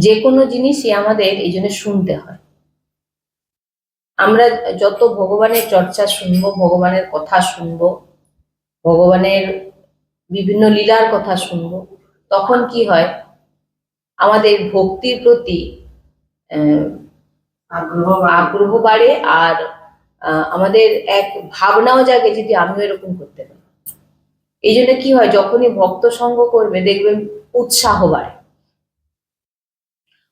যে কোনো জিনিসই আমাদের এই জন্য শুনতে হয়। আমরা যত ভগবানের চর্চা শুনব ভগবানের কথা শুনব ভগবানের বিভিন্ন লীলার কথা শুনব তখন কি হয়? আমাদের ভক্তির প্রতি আহ, আগ্রহ আগ্রহ বাড়ে আর আমাদের এক ভাবনাও জাগে যদি আমিও এরকম করতে পারি। এই জন্য কি হয় যখনই ভক্ত সঙ্গ করবে দেখবেন উৎসাহ বাড়ে।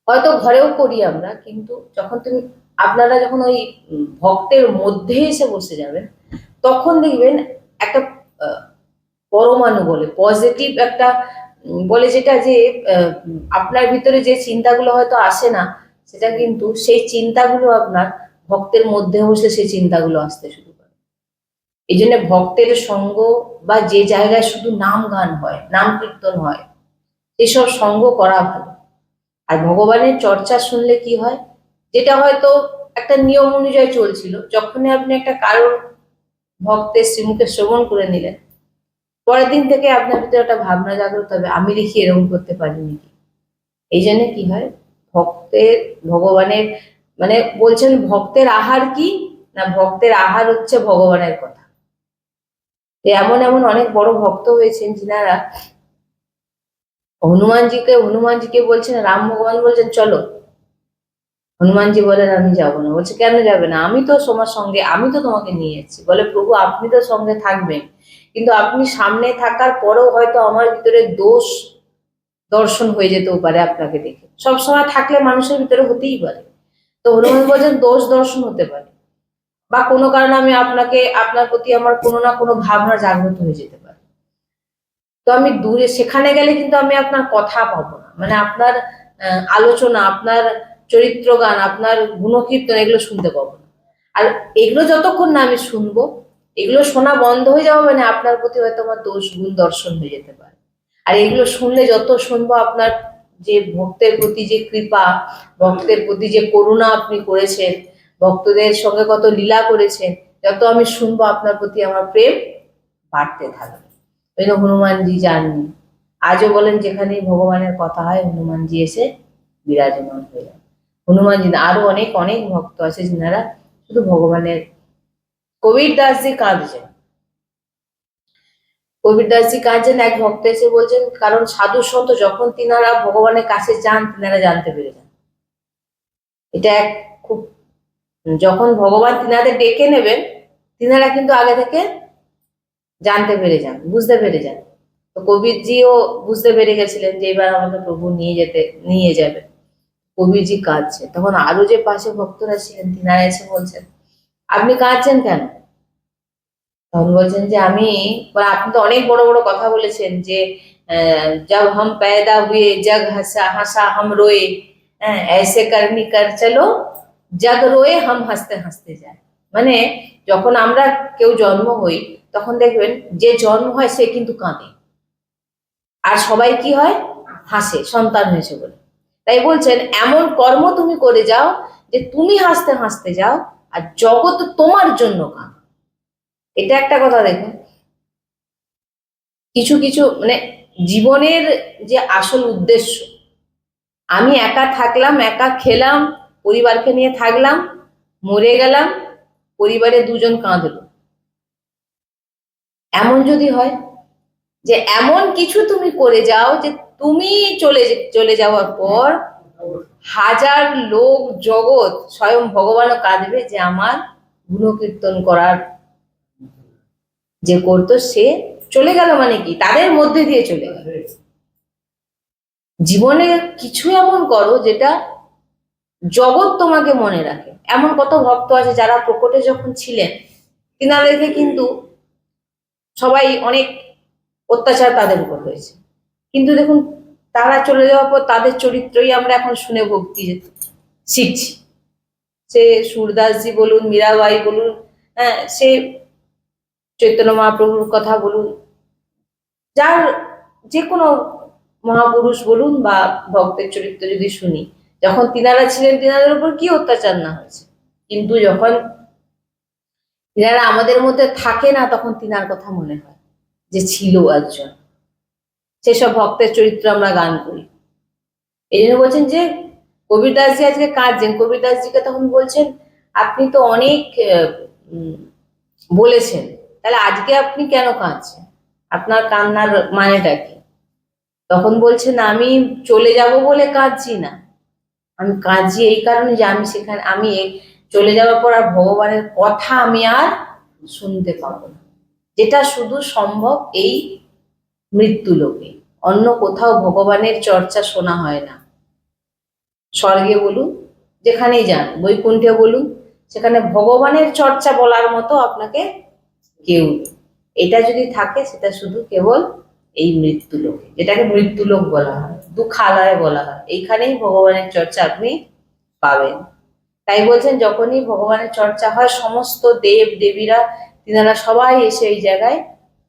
হয়তো ঘরেও করি আমরা, কিন্তু যখন তুমি, আপনারা যখন ওই ভক্তের মধ্যে এসে বসে যাবেন, তখন দেখবেন একটা পরমাণু বলে পজিটিভ একটা বলে যেটা যে আপনার ভিতরে যে চিন্তাগুলো হয়তো আসে না, সেটা কিন্তু সেই চিন্তাগুলো আপনার ভক্তের মধ্যে বসে সেই চিন্তাগুলো আসতে শুরু করে। এই জন্য ভক্তের সঙ্গ বা যে জায়গায় শুধু নাম গান হয়, নাম কীর্তন হয়, এসব সঙ্গ করা ভালো। আর ভগবানের চর্চা শুনলে কি হয়? যেটা হয়তো একটা নিয়ম অনুযায়ী চলছিল, যখনই আপনি একটা কারোর ভক্তের শ্রীমুখে শ্রবণ করে নিলেন, পরের দিন থেকে আপনার ভিতরে একটা ভাবনা জাগ্রত হবে, আমি দেখি এরকম করতে পারি নাকি? এই জন্য কি হয়? ভক্তের, ভগবানের মানে বলছেন ভক্তের আহার কি? না, ভক্তের আহার হচ্ছে ভগবানের কথা। এমন এমন অনেক বড় ভক্ত হয়েছেন, যিনারা হনুমানজিকে হনুমানজিকে বলছেন, রাম ভগবান বলছেন, চলো। হনুমানজি বলেন আমি যাব না। বলছে, কেন যাবে না? আমি তো তোমার সঙ্গে, আমি তো তোমাকে নিয়ে যাচ্ছি। বলে, প্রভু, আপনি তো সঙ্গে থাকবেন। কিন্তু আপনি সামনে থাকার পরেও হয়তো আমার ভিতরে দোষ দর্শন হয়ে যেতেও পারে আপনাকে দেখে। সব সময় থাকলে মানুষের ভিতরে হতেই পারে। তো হনুমান বলছেন, দোষ দর্শন হতে পারে। বা কোনো কারণে আমি আপনাকে, আপনার প্রতি আমার কোনো না কোনো ভাবনা জাগ্রত হয়ে যেতে পারে। তো আমি দূরে, সেখানে গেলে কিন্তু আমি আপনার কথা পাবো না। মানে আপনার আলোচনা, আপনার চরিত্র গান আপনার গুণকীর্তন, এগুলো শুনতে পাবো না। আর এগুলো যতক্ষণ না আমি শুনব, এগুলো শোনা বন্ধ হয়ে যাওয়া মানে আপনার প্রতি হয়তো আমার দোষ, গুণ দর্শন হয়ে যেতে পারে। আর এগুলো শুনলে যত শুনব, আপনার যে ভক্তের প্রতি যে কৃপা, ভক্তের প্রতি যে করুণা আপনি করেছেন, ভক্তদের সঙ্গে কত লীলা করেছেন, যত আমি শুনব, আপনার প্রতি আমার প্রেম বাড়তে থাকবে। জন্য হনুমানজি যাননি। আজও বলেন যেখানে ভগবানের কথা হয়, হনুমানজি এসে বিরাজমান হয়ে যান। হনুমানজি আরও অনেক অনেক ভক্ত আছে যারা শুধু ভগবানের কবির দাসজি কাঁদছেন। কবির দাসজি কাঁদছেন, এক ভক্ত এসে বলছেন, কারণ সাধু সন্ত যখন তিনারা ভগবানের কাছে যান, তিনারা জানতে পেরে যান। এটা এক খুব যখন ভগবান তিনাদের ডেকে নেবেন, তিনারা কিন্তু আগে থেকে জানতে পেরে যান, বুঝতে পেরে যান। তো কবিরজিও বুঝতে পেরে গেছিলেন যে এবার আমাকে প্রভু নিয়ে যেতে, নিয়ে যাবে। কবিরজি কাঁদছে। তখন আরও যে পাশে ভক্তরা ছিলেন, তিনারা এসে বলছেন, আপনি কাঁদছেন কেন? তখন বলছেন যে, আমি মানে আপনি তো অনেক বড় বড় কথা বলেছেন যে জব হম পেদা হুয়ে জগ হাসা হাসা হম রোয়ে হ্যাঁ এসে কর্মী কর চলো জগ রোয়ে হম হাসতে হাসতে যায়। মানে যখন আমরা কেউ জন্ম হই তখন দেখবেন যে জন্ম হয় সে কিন্তু কাঁদে। আর সবাই কি হয়? হাসে, সন্তান হয়েছে বলে। তাই বলছেন, এমন কর্ম তুমি করে যাও যে তুমি হাসতে হাসতে যাও আর জগৎ তোমার জন্য কাঁদে। এটা একটা কথা দেখুন। কিছু কিছু মানে জীবনের যে আসল উদ্দেশ্য, আমি একা থাকলাম, একা খেলাম, পরিবারকে নিয়ে থাকলাম, মরে গেলাম, পরিবারে দুজন কাঁদলো। এমন যদি হয় যে এমন কিছু তুমি করে যাও যে তুমি চলে চলে যাওয়ার পর হাজার লোক জগৎ স্বয়ং ভগবানও কাঁদবে যে আমার গুণকীর্তন করার যে করতো সে চলে গেল মানে কি? তাদের মধ্যে দিয়ে চলে গেল। জীবনে কিছু এমন করো যেটা জগৎ তোমাকে মনে রাখে। এমন কত ভক্ত আছে যারা প্রকটে যখন ছিলেন, তিনাদেরকে কিন্তু সবাই অনেক অত্যাচার তাদের উপর হয়েছে। কিন্তু দেখুন, তারা চলে যাওয়ার পর তাদের চরিত্রই আমরা এখন শুনে ভক্তি শিখছি। সে সুরদাসজি বলুন, মীরাবাই বলুন হ্যাঁ সে চৈতন্য মহাপ্রভুর কথা বলুন, যার যে কোনো মহাপুরুষ বলুন বা ভক্তের চরিত্র যদি শুনি, যখন তিনারা ছিলেন, তিনাদের উপর কি অত্যাচার না হয়েছে? কিন্তু যখন তিনারা আমাদের মধ্যে থাকে না, তখন তিনার কথা মনে হয় যে ছিল একজন। সেসব ভক্তের চরিত্র আমরা গান করি। এই জন্য বলছেন যে, কবিরদাসজি আজকে কাঁদছেন। কবিরদাসজিকে তখন বলছেন, আপনি তো অনেক বলেছেন। তাহলে আজকে আপনি কেন কাঁদছেন? আপনার কান্নার মানেটা কি? তখন বলছেন, আমি চলে যাব বলে কাঁদছি না। আমি কাঁদছি এই কারণে যে আমি সেখানে, আমি চলে যাওয়ার পর আর ভগবানের কথা আমি আর শুনতে পাবো না। যেটা শুধু সম্ভব এই মৃত্যু লোকে অন্য কোথাও ভগবানের চর্চা শোনা হয় না। স্বর্গে বলুন, যেখানেই যান, বৈকুণ্ঠে বলুন, সেখানে ভগবানের চর্চা বলার মতো আপনাকে কেউ। এটা যদি থাকে, সেটা শুধু কেবল এই মৃত্যু লোকে যেটাকে মৃত্যু লোক বলা হয়, দুঃখালয় বলা হয়। এইখানেই ভগবানের চর্চা আপনি পাবেন। তাই বলছেন, যখনই ভগবানের চর্চা হয়, সমস্ত দেব দেবীরা তিনারা সবাই এসে এই জায়গায়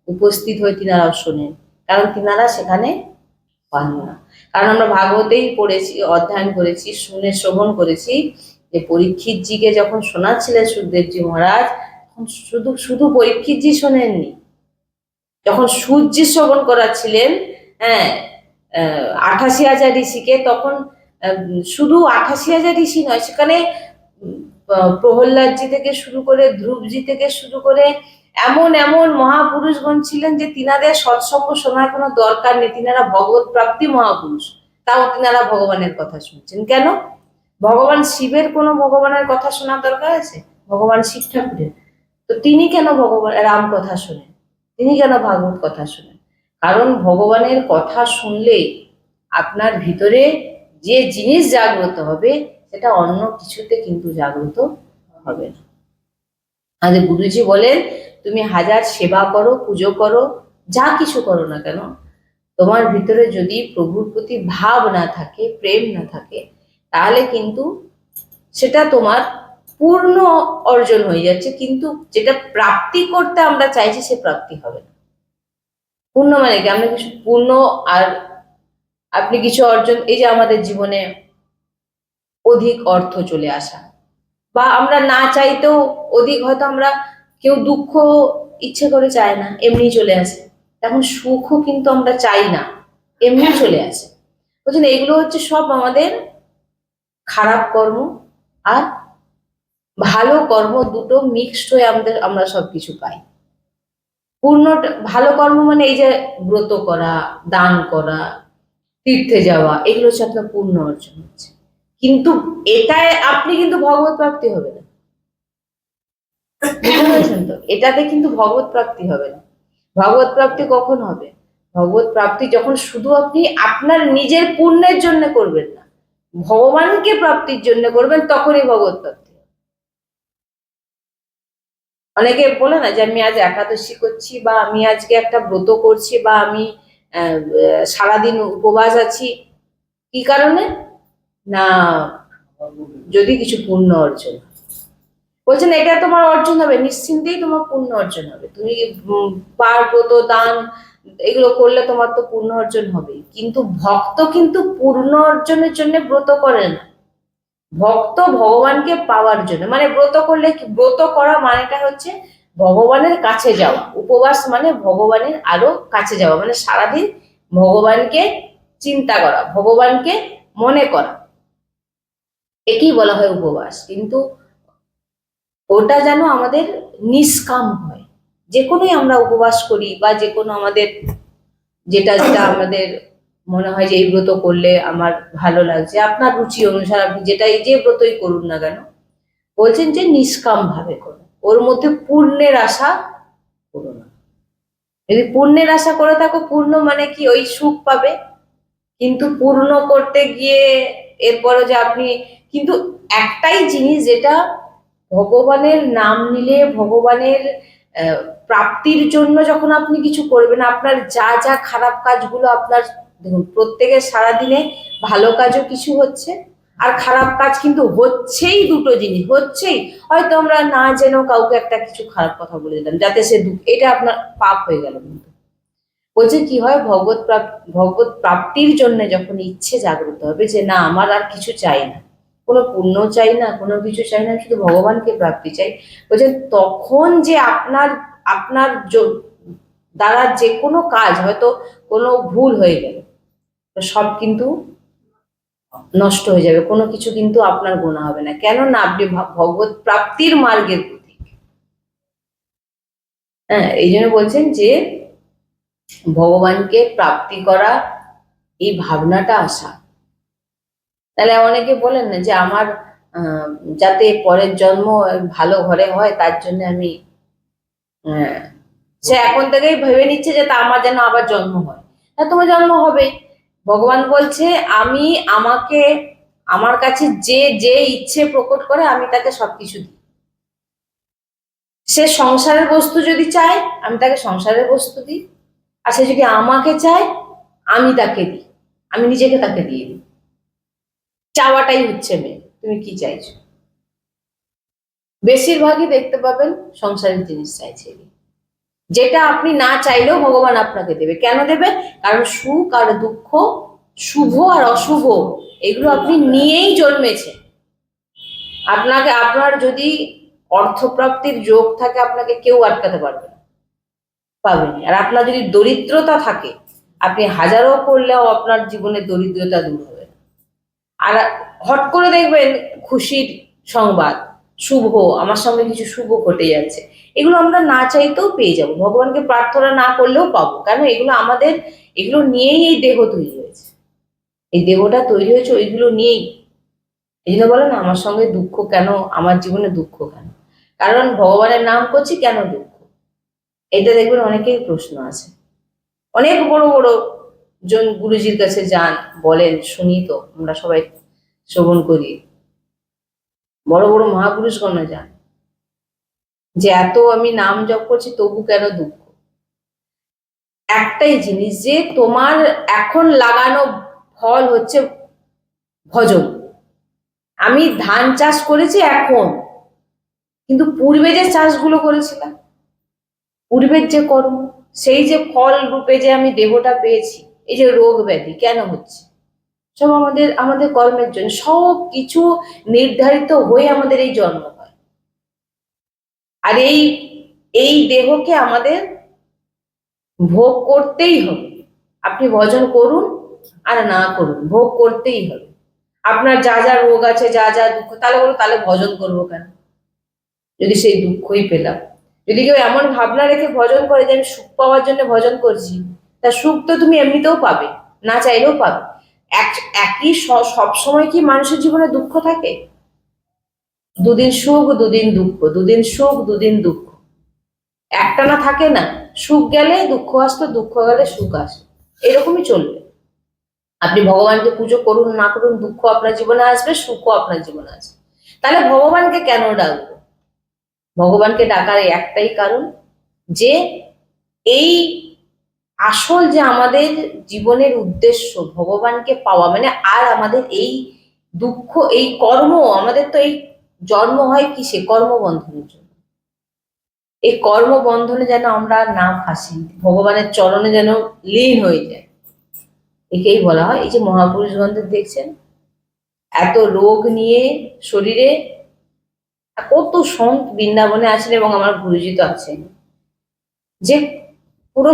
উপস্থিত হয়ে তিনারাও শোনেন। কারণ তিনারা সেখানে পান না। কারণ আমরা ভাগবতেই পড়েছি, অধ্যয়ন করেছি, শুনে শ্রবণ করেছি যে পরীক্ষিতজিকে যখন শোনাচ্ছিলেন সুখদেবজি মহারাজ, তখন শুধু শুধু পরীক্ষিতজি শোনেননি। যখন সূর্যি শ্রবণ করাচ্ছিলেন হ্যাঁ আঠাশি হাজার ঋষিকে, তখন শুধু আঠাশি হাজার ঋষি নয়, সেখানে প্রহ্লাদজি থেকে শুরু করে ধ্রুবজি থেকে শুরু করে এমন এমন মহাপুরুষগণ ছিলেন যে তিনাদের সৎসঙ্গ শোনার কোনো দরকার নেই। তিনারা ভগবত প্রাপ্তি মহাপুরুষ। তাও তিনারা ভগবানের কথা শুনছেন। কেন? ভগবান শিবের কোনো ভগবানের কথা শোনার দরকার আছে? ভগবান শিব ঠাকুরের। তো তিনি কেন ভগবান, রাম কথা শোনেন? তিনি কেন ভাগবত কথা শোনেন? কারণ ভগবানের কথা শুনলে আপনার ভিতরে যে জিনিস জাগ্রত হবে সেটা অন্য কিছুতে কিন্তু জাগ্রত হবে না। আমাদের গুরুজি বলেন, তুমি হাজার সেবা করো, পুজো করো, যা কিছু করো না কেন, তোমার ভিতরে যদি প্রভুর প্রতি ভাব না থাকে, প্রেম না থাকে, তাহলে কিন্তু সেটা তোমার পূর্ণ অর্জন হয়ে যাচ্ছে। কিন্তু যেটা প্রাপ্তি করতে আমরা চাইছি, সে প্রাপ্তি হবে না। পূর্ণ মানে কি? আমরা কিছু পূর্ণ আর আপনি কিছু অর্জন, এই যে আমাদের জীবনে অধিক অর্থ চলে আসা। বা আমরা না চাইতেও অধিক হয়তো আমরা কেউ দুঃখ ইচ্ছে করে চায় না এমনি চলে আসে। তখন সুখও কিন্তু আমরা চাই না এমনি চলে আসে। বুঝলেন? এগুলো হচ্ছে সব আমাদের খারাপ কর্ম আর ভালো কর্ম দুটো মিক্সড হয়ে আমাদের আমরা সবকিছু পাই। পূর্ণ ভালো কর্ম মানে এই যে ব্রত করা দান করা তীর্থে যাওয়া এগুলো হচ্ছে আপনার পূর্ণ অর্জন হচ্ছে। কিন্তু এটায় আপনি কিন্তু ভগবত প্রাপ্তি হবে না তো? এটাতে কিন্তু ভগবত প্রাপ্তি হবে না। ভগবত প্রাপ্তি কখন হবে? ভগবত প্রাপ্তি যখন শুধু আপনি আপনার নিজের পুণ্যের জন্য করবেন না, ভগবানকে প্রাপ্তির জন্য করবেন, তখনই ভগবত প্রাপ্তি। অনেকে বলে না যে, আমি আজ একাদশী করছি বা আমি আজকে একটা ব্রত করছি বা আমি সারাদিন উপবাস আছি। কি কারণে? না যদি কিছু পুণ্য অর্জন বলছেন এটা তোমার অর্জন হবে নিশ্চিন্তেই তোমার পুণ্য অর্জন হবে। তুমি উম, পার ব্রত দান এগুলো করলে তোমার তো পুণ্য অর্জন হবে। কিন্তু ভক্ত কিন্তু পূর্ণ অর্জনের জন্য ব্রত করে না। ভক্ত ভগবানকে পাওয়ার জন্য মানে ব্রত করলে ব্রত করা মানেটা হচ্ছে ভগবানের কাছে যাওয়া। উপবাস মানে ভগবানের আরও কাছে যাওয়া মানে সারাদিন ভগবানকে চিন্তা করা ভগবানকে মনে করা। একেই বলা হয় উপবাস। কিন্তু ওটা যেন আমাদের নিষ্কাম হয়। যে কোনোই আমরা উপবাস করি বা যে কোনো আমাদের যেটা যেটা আমাদের মনে হয় যে এই ব্রত করলে আমার ভালো লাগছে, আপনার রুচি অনুসারে আপনি যেটাই যে ব্রতই করুন না কেন, বলছেন যে নিষ্কাম ভাবে করুন। ওর মধ্যে পূর্ণের আশা করো না। যদি পূর্ণের আশা করে থাকো পূর্ণ মানে কি? ওই সুখ পাবে। কিন্তু পূর্ণ করতে গিয়ে এরপরে যে আপনি কিন্তু একটাই জিনিস যেটা ভগবানের নাম নিলে, ভগবানের প্রাপ্তির জন্য যখন আপনি কিছু করবেন, আপনার যা যা খারাপ কাজগুলো আপনার, দেখুন, প্রত্যেকের সারাদিনে ভালো কাজও কিছু হচ্ছে, আর খারাপ কাজ কিন্তু হচ্ছেই দুটো জিনিস, হচ্ছেই। হয়তো আমরা না যেন কাউকে একটা কিছু খারাপ কথা বলে দিলাম, যাতে সে দুঃখ, এটা আপনার পাপ হয়ে গেল কিন্তু। বলছে কি হয়, ভগবত প্রাপ- ভগবত প্রাপ্তির জন্য যখন ইচ্ছে জাগ্রত হবে যে না, আমার আর কিছু চাই না। কোনো পুণ্য চাই না, কোনো কিছু চাই না, শুধু ভগবানকে প্রাপ্তি চাই। বলছে, তখন যে আপনার আপনার দ্বারা যে কোনো কাজ, হয়তো কোনো ভুল হয়ে গেল সব কিন্তু নষ্ট হয়ে যাবে, কোনো কিছু কিন্তু আপনার গোনা হবে না। কেননা, আপনি ভগবত প্রাপ্তির মার্গের প্রতীক। হ্যাঁ এই জন্য বলছেন যে, ভগবানকে প্রাপ্তি করা এই ভাবনাটা আসা। তাহলে অনেকে বলেন না যে আমার যাতে পরের জন্ম ভালো ঘরে হয়, তার জন্য আমি সে এখন থেকেই ভেবে নিচ্ছে যে তা আমার যেন আবার জন্ম হয়। তা তোমার জন্ম হবে। ভগবান বলছে, আমি আমাকে, আমার কাছে যে যে ইচ্ছে প্রকট করে, আমি তাকে সবকিছু দিই। সে সংসারের বস্তু যদি চায়, আমি তাকে সংসারের বস্তু দিই। আর সে যদি আমাকে চায়, আমি তাকে দিই। আমি নিজেকে তাকে দিয়ে দিই। চাওয়াটাই হচ্ছে মেয়ে। তুমি কি চাইছো? বেশিরভাগই দেখতে পাবেন সংসারের জিনিস চাইছে যেটা আপনি না চাইলেও ভগবান আপনাকে দেবে। কেন দেবে? কারণ সুখ আর দুঃখ, শুভ আর অশুভ, এগুলো আপনি নিয়েই জন্মেছে আপনাকে, আপনার যদি অর্থপ্রাপ্তির যোগ থাকে, আপনাকে কেউ আটকাতে পারবে না। পাবেন। আর আপনার যদি দরিদ্রতা থাকে, আপনি হাজারো করলেও আপনার জীবনে দরিদ্রতা দূর হবে। আর হট করে দেখবেন খুশির সংবাদ, শুভ, আমার সঙ্গে কিছু শুভ ঘটে যাচ্ছে। এগুলো আমরা না চাইতেও পেয়ে যাব। ভগবানকে প্রার্থনা না করলেও পাবো। কেন? এগুলো আমাদের, এগুলো নিয়েই এই দেহ তৈরি হয়েছে। এই দেহটা তৈরি হয়েছে, ওইগুলো নিয়েই। এই জন্য বলে না, আমার সঙ্গে দুঃখ কেন? আমার জীবনে দুঃখ কেন? কারণ ভগবানের নাম করছি কেন দুঃখ? এটা দেখবেন অনেকেই প্রশ্ন আছে। অনেক বড় বড় জন গুরুজির কাছে যান, বলেন, শুনি তো, আমরা সবাই শ্রবণ করি। বড় বড় মহাপুরুষগণ যান যে এত আমি নাম জপ করছি তবু কেন দুঃখ? একটাই জিনিস যে তোমার এখন লাগানো ফল হচ্ছে ভজন। আমি ধান চাষ করেছি এখন, কিন্তু পূর্বে যে চাষগুলো করেছিলাম, পূর্বের যে কর্ম, সেই যে ফল রূপে যে আমি দেহটা পেয়েছি, এই যে রোগ ব্যাধি কেন হচ্ছে? সব আমাদের আমাদের কর্মের জন্য, সব কিছু নির্ধারিত হয়ে আমাদের এই জন্ম হয়। আর এই এই দেহকে আমাদের ভোগ করতেই হবে। আপনি ভজন করুন আর না করুন, ভোগ করতেই হবে। আপনার যা যা রোগ আছে, যা যা দুঃখ, তাহলে বলো তাহলে ভজন করব কেন? যদি সেই দুঃখই পেলাম। যদি কেউ এমন ভাবনা রেখে ভজন করে যে আমি সুখ পাওয়ার জন্য ভজন করছি, তা সুখ তো তুমি এমনিতেও পাবে, না চাইলেও পাবে। একই সবসময় কি মানুষের জীবনে দুঃখ থাকে? দুদিন সুখ, দুদিন দুঃখ, দুদিন সুখ, দুদিন দুঃখ। একটা না থাকে না, সুখ গেলে দুঃখ আসতো, দুঃখ গেলে সুখ আসতো এরকমই চলবে। আপনি ভগবানকে পুজো করুন, না করুন, দুঃখ আপনার জীবনে আসবে, সুখও আপনার জীবনে আসবে। তাহলে ভগবানকে কেন ডাকবো? ভগবানকে ডাকার একটাই কারণ যে এই আসল যে আমাদের জীবনের উদ্দেশ্য ভগবানকে পাওয়া মানে আর আমাদের এই দুঃখ, এই কর্ম, আমাদের তো এই জন্ম হয় কিসে কর্মবন্ধনের জন্য। এই কর্মবন্ধনে যেন আমরা না ফাঁসি, ভগবানের চরণে যেন লীন হয়ে যায়। একেই বলা হয়। এই যে মহাপুরুষগণদের দেখছেন, এত রোগ নিয়ে শরীরে কত সন্ত বৃন্দাবনে আছেন এবং আমার গুরুজি তো আছেন। যে পুরো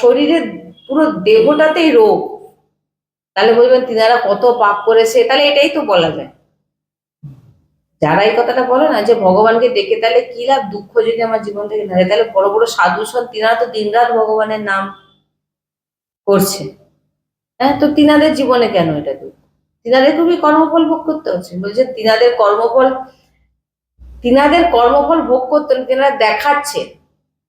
শরীরের পুরো দেহটাতেই রোগ। তাহলে বলবেন, তিনারা কত পাপ করেছে, তাহলে এটাই তো বলা যায়। যারা এই কথাটা বলে না, যে ভগবানকে ডেকে তাহলে কি লাভ দুঃখ যদি আমার জীবন থেকে না তাহলে বড় বড় সাধু সন তিনারা তো দিনরাত ভগবানের নাম করছে। হ্যাঁ তো তিনাদের জীবনে কেন এটা দুঃখ? তিনাদের খুবই কর্মফল ভোগ করতে হচ্ছে। বলছে, তিনাদের কর্মফল তিনাদের কর্মফল ভোগ করতে তিনারা দেখাচ্ছে।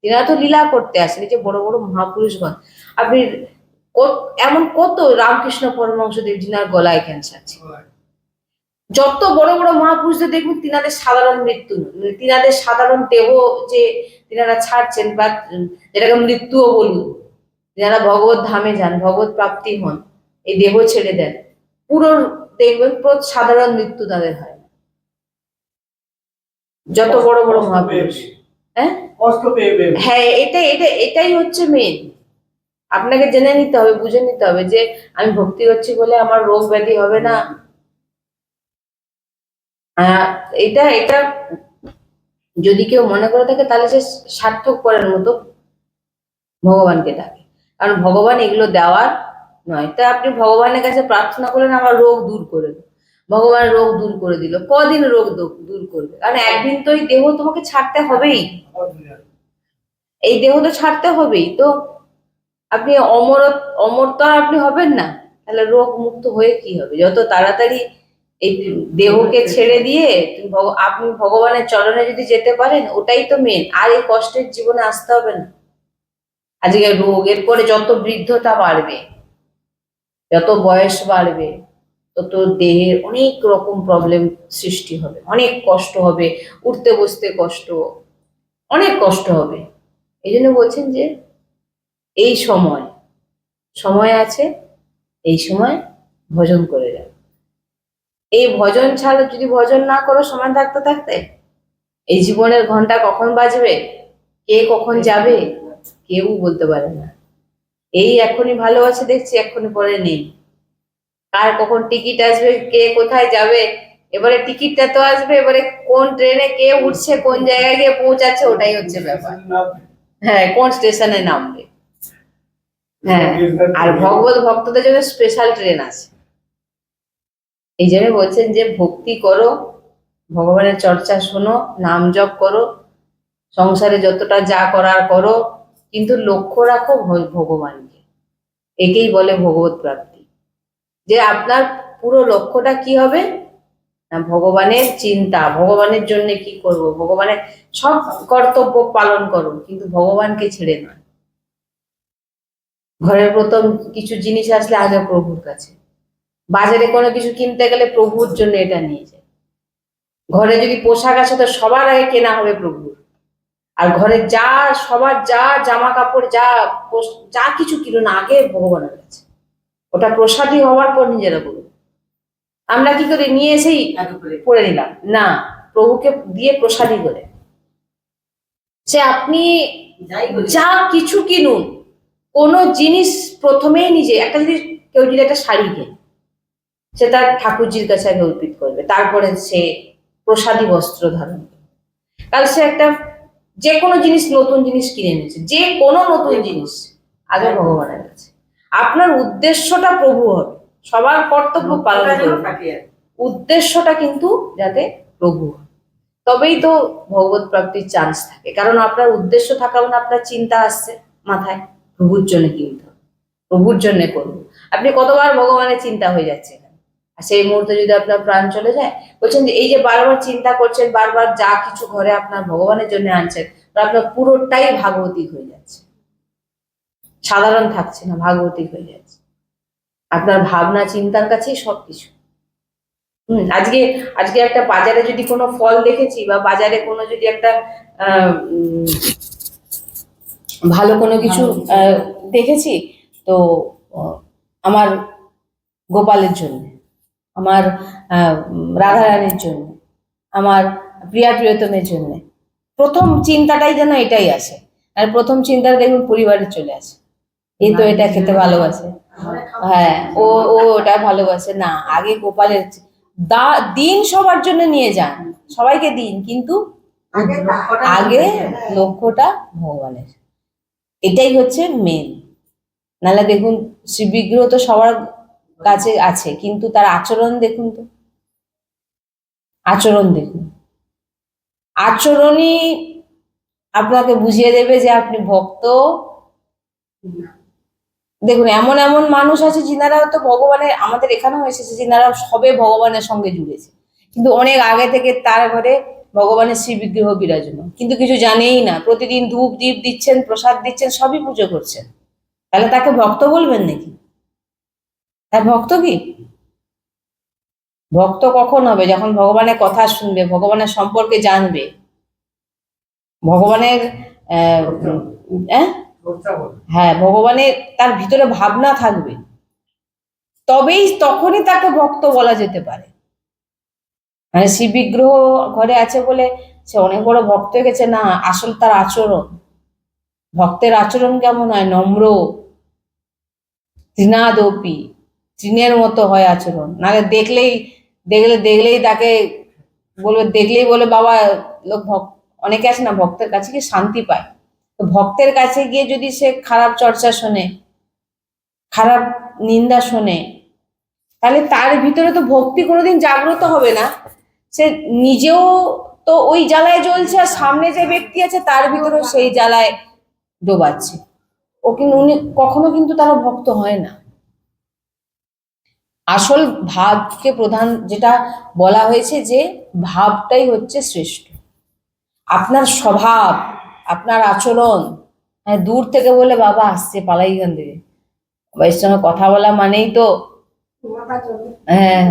তিনারা তো লীলা করতে আসেন যে বড় বড় মহাপুরুষগণ আপনি কত- এমন কত রামকৃষ্ণ পরমহংসদেব যিনার গলায় ক্যান্সার আছে। যত বড় বড় মহাপুরুষদের দেখবেন তিনাদের সাধারণ মৃত্যু তিনাদের সাধারণ দেহ যে তিনারা ছাড়ছেন বা যেটাকে মৃত্যুও বলুন যারা ভগবত ধামে যান ভগবত প্রাপ্তি হন এই দেহ ছেড়ে দেন পুরো দেখবেন পুরো সাধারণ মৃত্যু তাদের হয়। যত বড় বড় মহাপুরুষ। হ্যাঁ? কষ্ট পেয়ে হ্যাঁ এটা এটা, এটাই হচ্ছে মেন আপনাকে জেনে নিতে হবে, বুঝে নিতে হবে যে আমি ভক্তি করছি বলে আমার রোগ ব্যাধি হবে না। এটা এটা যদি কেউ মনে করে থাকে, তাহলে সে সার্থক করার মতো ভগবানকে ডাকে। কারণ ভগবান এগুলো দেওয়ার নয়। তা আপনি ভগবানের কাছে প্রার্থনা করলেন, আমার রোগ দূর করে ভগবান রোগ দূর করে দিল। কদিন রোগ দূর- করবে। কারণ একদিন তো এই দেহ তোমাকে ছাড়তে হবেই। এই দেহ তো ছাড়তে হবেই। তো আপনি অমর অমর তো আর আপনি হবেন না। তাহলে রোগ মুক্ত হয়ে কি হবে? যত তাড়াতাড়ি এই দেহকে ছেড়ে দিয়ে আপনি ভগবানের চরণে যদি যেতে পারেন, ওটাই তো মেন আর এই কষ্টের জীবনে আসতে হবে না। আজকে রোগ এরপরে যত বৃদ্ধতা বাড়বে, যত বয়স বাড়বে তত দেহের অনেক রকম প্রবলেম সৃষ্টি হবে। অনেক কষ্ট হবে, উঠতে বসতে কষ্ট, অনেক কষ্ট হবে। এই জন্য বলছেন যে, এই সময় সময় আছে, এই সময় ভজন করে যাও। এই ভজন ছাড়া যদি ভজন না করো সময় থাকতে থাকতে? এই জীবনের ঘণ্টা কখন বাজবে? কে কখন যাবে? কেউ বলতে পারে না। এই এখনই ভালো আছে, দেখছি এক্ষুনি পরে নেই। কার কখন টিকিট আসবে, কে কোথায় যাবে, এবারে টিকিটটা তো আসবে, এবারে কোন ট্রেনে কে উঠছে, কোন জায়গায় গিয়ে পৌঁছাচ্ছে, ওটাই হচ্ছে ব্যাপার। হ্যাঁ কোন স্টেশনে নামবে। হ্যাঁ আর ভগবত ভক্তদের জন্য স্পেশাল ট্রেন আছে। এই জন্য বলছেন যে, ভক্তি করো, ভগবানের চর্চা শোনো, নাম জপ করো, সংসারে যতটা যা করার করো, কিন্তু লক্ষ্য রাখো ভগবানকে। একেই বলে ভগবত প্রাপ্তি। যে আপনার পুরো লক্ষ্যটা কি হবে? না, ভগবানের চিন্তা, ভগবানের জন্য কি করব? ভগবানের সব কর্তব্য পালন করো কিন্তু ভগবানকে ছেড়ে নয়। ঘরের প্রথম কিছু জিনিস আসলে আগে প্রভুর কাছে। বাজারে কোনো কিছু কিনতে গেলে প্রভুর জন্য এটা নিয়ে যায়। ঘরে যদি পোশাক আছে তো সবার আগে কেনা হবে প্রভুর। আর ঘরে যা, সবার যা জামা কাপড় যা যা কিছু কিনুন, আগে ভগবানের কাছে। ওটা প্রসাদী হওয়ার পর নিজেরা বলুন। আমরা কি করি নিয়ে এসেই পড়ে নিলাম? না প্রভুকে দিয়ে প্রসাদী করে। সে আপনি যা কিছু কিনুন কোন জিনিস প্রথমেই নিজে একটা যদি কেউ যদি একটা শাড়ি কেন সে তার ঠাকুরজির কাছে আগে অর্পিত করবে। তারপরে সে প্রসাদী বস্ত্র ধারণ করবে। কাল সে একটা যে কোনো জিনিস নতুন জিনিস কিনে নিয়েছে যে কোনো নতুন জিনিস আগে ভগবানের কাছে। আপনার উদ্দেশ্যটা প্রভু হবে। সবার কর্তব্য পালন করবে উদ্দেশ্যটা কিন্তু যাতে প্রভু। তবেই তো ভগবত প্রাপ্তির চান্স থাকে। কারণ আপনার উদ্দেশ্য থাকা মানে আপনার চিন্তা আসছে মাথায়। প্রভুর জন্য কিনতে হবে? প্রভুর জন্য করব আপনি কতবার ভগবানের চিন্তা হয়ে যাচ্ছে আর সেই মুহূর্তে যদি আপনার প্রাণ চলে যায় বলছেন যে এই যে বারবার চিন্তা করছেন বারবার যা কিছু ঘরে আপনার ভগবানের জন্য আনছেন তো আপনার পুরোটাই ভাগবতী হয়ে যাচ্ছে। সাধারণ থাকছে না ভাগবতী হয়ে যাচ্ছে আপনার ভাবনা চিন্তার কাছেই সবকিছু। হুম আজকে আজকে একটা বাজারে যদি কোনো ফল দেখেছি বা বাজারে কোনো যদি একটা ভালো কোনো কিছু দেখেছি তো আমার গোপালের জন্য আমার রাধারানীর জন্য আমার প্রিয়া প্রিয়তমের জন্য। প্রথম চিন্তাটাই যেন এটাই আসে আর প্রথম চিন্তাটা দেখুন পরিবারে চলে আসে। এই তো এটা খেতে ভালোবাসে। হ্যাঁ ও ও ওটা ভালোবাসে। না আগে গোপালের দা দিন সবার জন্য নিয়ে যান। সবাইকে দিন কিন্তু আগে লক্ষ্যটা ভগবানের। এটাই হচ্ছে মেন নাহলে দেখুন শিব বিগ্রহ তো সবার কাছে আছে কিন্তু তার আচরণ দেখুন তো। আচরণ দেখুন। আচরণই আপনাকে বুঝিয়ে দেবে যে আপনি ভক্ত। দেখুন এমন এমন মানুষ আছে যিনারা তো ভগবানের আমাদের এখানেও এসেছে যিনারা সবে ভগবানের সঙ্গে জুড়েছে। কিন্তু অনেক আগে থেকে তার ঘরে ভগবানের শ্রী বিগ্রহ বিরাজমান। কিন্তু কিছু জানেই না প্রতিদিন ধূপ দীপ দিচ্ছেন প্রসাদ দিচ্ছেন সবই পুজো করছেন। তাহলে তাকে ভক্ত বলবেন নাকি? তার ভক্ত কি? ভক্ত কখন হবে? যখন ভগবানের কথা শুনবে ভগবানের সম্পর্কে জানবে। ভগবানের আহ, হ্যাঁ ভগবানের তার ভিতরে ভাবনা থাকবে। তবেই তখনই তাকে ভক্ত বলা যেতে পারে। মানে শিব বিগ্রহ ঘরে আছে বলে সে অনেক বড় ভক্ত হয়ে গেছে, না, আসল তার আচরণ। ভক্তের আচরণ কেমন হয়? নম্র তৃণাদপি তৃণের মতো হয় আচরণ। নাহলে দেখলেই, দেখলে, দেখলেই তাকে বলবে, দেখলেই বলে, বাবা, লোক ভক্ত অনেকে আছে না, ভক্তের কাছে কি শান্তি পায়। তো ভক্তের কাছে গিয়ে যদি সে খারাপ চর্চা শোনে, খারাপ নিন্দা শোনে, তাহলে তার ভিতরে তো ভক্তি কোনোদিন জাগ্রত হবে না। সে নিজেও তো ওই জ্বালায় জ্বলছে আর সামনে যে ব্যক্তি আছে তার ভিতরেও সেই জ্বালায় ডোবাচ্ছে। ও কিন্তু উনি কখনো কিন্তু তারা ভক্ত হয় না। আসল ভাবকে প্রধান যেটা বলা হয়েছে যে, ভাবটাই হচ্ছে শ্রেষ্ঠ। আপনার স্বভাব আপনার আচরণ হ্যাঁ দূর থেকে বলে বাবা আসছে, পালাই এখান থেকে। বাবার সঙ্গে কথা বলা মানেই তো হ্যাঁ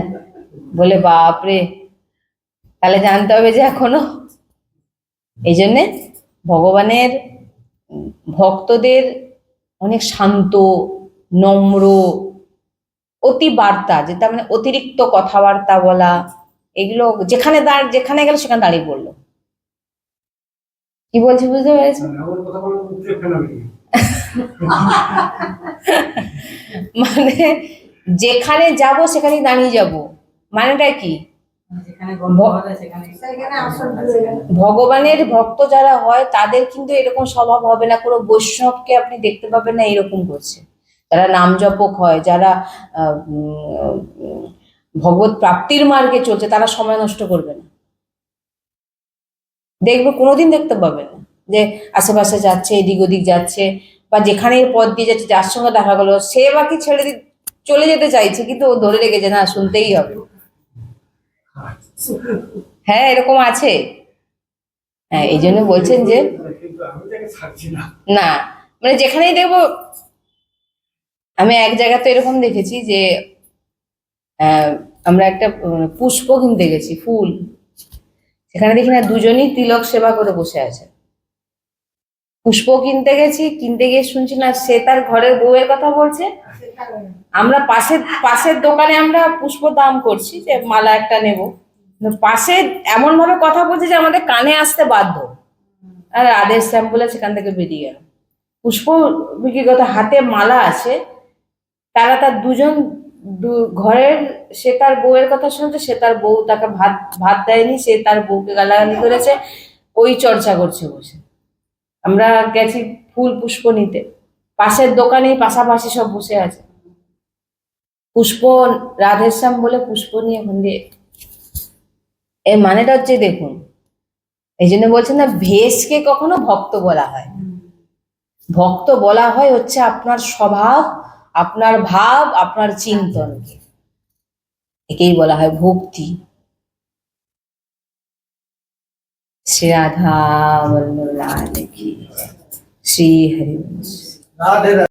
বলে বাপরে, তাহলে জানতে হবে যে এখনও। এই জন্যে ভগবানের ভক্তদের অনেক শান্ত, নম্র অতি বার্তা যেটা মানে অতিরিক্ত কথাবার্তা বলা, এগুলো যেখানে দাঁড়, যেখানে গেল সেখানে দাঁড়িয়ে পড়ল। কি বলছি বুঝতে পেরেছি? মানে যেখানে যাব সেখানে দাঁড়িয়ে যাব। মানেটা কি? যেখানে গল্প হবে সেখানে ভগবানের ভক্ত যারা হয় তাদের কিন্তু এরকম স্বভাব হবে না কোনো বৈষ্ণবকে আপনি দেখতে পাবেন না এরকম করছে। যারা নাম জপক হয় যারা ভগবত প্রাপ্তির মার্গে চলছে তারা সময় নষ্ট করবে না। দেখবে কোনোদিন দেখতে পাবে না। যে আশেপাশে যাচ্ছে, এদিক ওদিক যাচ্ছে, বা যেখানে পথ দিয়ে যাচ্ছে, যার সঙ্গে দেখা গেলো, সে বাকি ছেড়ে দিয়ে চলে যেতে চাইছে, কিন্তু ও ধরে রেখেছে না, শুনতেই হবে। হ্যাঁ এরকম আছে। হ্যাঁ এই জন্য বলছেন যে না মানে যেখানেই দেখব, আমি এক জায়গা তো এরকম দেখেছি যে আমরা একটা পুষ্প কিনতে গেছি, ফুল। সেখানে দেখি না, দুজনই তিলক সেবা করে বসে আছে। পুষ্প কিনতে গেছি, কিনতে গিয়ে শুনছি না, সে তার ঘরের বউয়ের কথা বলছে। আমরা পাশের পাশের দোকানে আমরা পুষ্প দাম করছি যে মালা একটা নেব। পাশে এমন ভাবে কথা বলছে যে আমাদের কানে আসতে বাধ্য। আর আদেশ স্যাম্পলে সেখান থেকে বেরিয়ে গেল পুষ্প বিক্রি বিক্রিগত হাতে মালা আছে, তারা তার দুজন ঘরের সে তার বউয়ের কথা শুনছে, সে তার বউ তাকে ভাত ভাত দেয়নি, সে তার বউকে গালাগালি করেছে, ওই চর্চা করছে বসে। আমরা গেছি ফুল পুষ্প নিতে। পাশের দোকানেই পাশাপাশি সব বসে আছে। পুষ্প, রাধেশ্যাম বলে পুষ্প নিয়ে ওখান দিয়ে এর মানেটা হচ্ছে দেখুন, এই জন্য বলছেন না, ভেষকে কখনো ভক্ত বলা হয় ভক্ত বলা হয় হচ্ছে আপনার স্বভাব আপনার ভাব, আপনার চিন্তনকে একেই বলা হয় ভক্তি। শ্রী রাধা বল্লভ লাল কি জয়। শ্রী হরিবংশ রাধে।